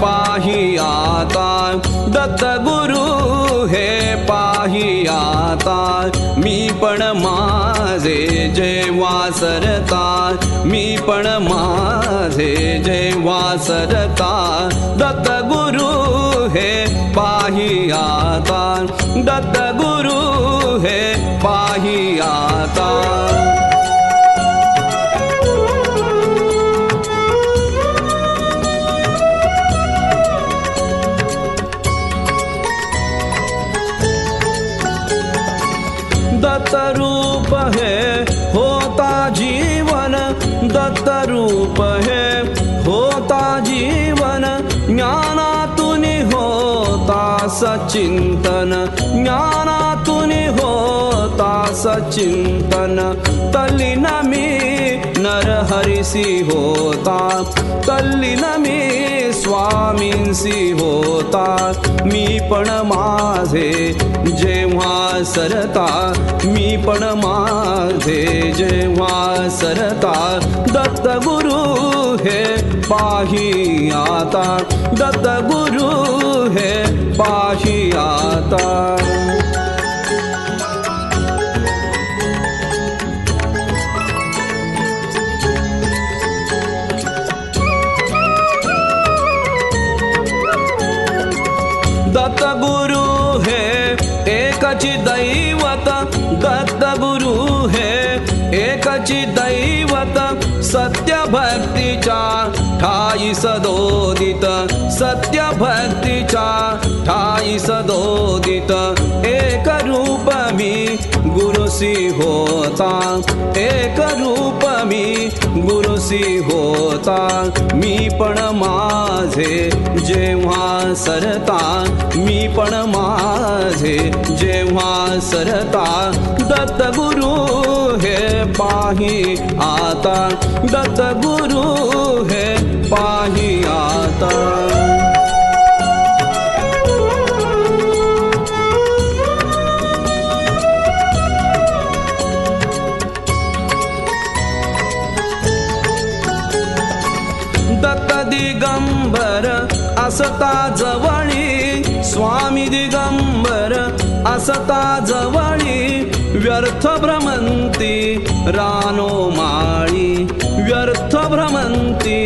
पाही आता दत्त गुरु हे पाही आता मी पण माझे जेव्हा सरता मी पण माझे जेव्हा सरता दत्त गुरु हे पाही आता दत्त रूप है होता जीवन दत्त रूप है होता जीवन ज्ञानातून होता सचिंतन ज्ञानातून होता सचिंतन तल्लीन मी नरहरिसी होता तल्लीन मी स्वामींसी होता मी पण माझे जेव्हा सरता मी पण माझे जेव्हा सरता. दत्त गुरु हे पाही आता. दत्त गुरु हे पाही आता. दत्त गुरु हे एकची दैवत दत्त गुरु हे एकची दैवत सत्य भक्तीच्या ठाई सदोदित सत्य भक्तीच्या ठाई सदोदित, एक रूप मी गुरुसी होता, एक रूप गुरुसी होता मी पण माझे जेव्हा सरता मी पण माझे जेव्हा सरता. दत्तगुरु हे पाही आता दत्तगुरु हे पाही आता. दिगंबर असता जवळी स्वामी दिगंबर असता जवळी व्यर्थ भ्रमंती रानो माळी व्यर्थ भ्रमंती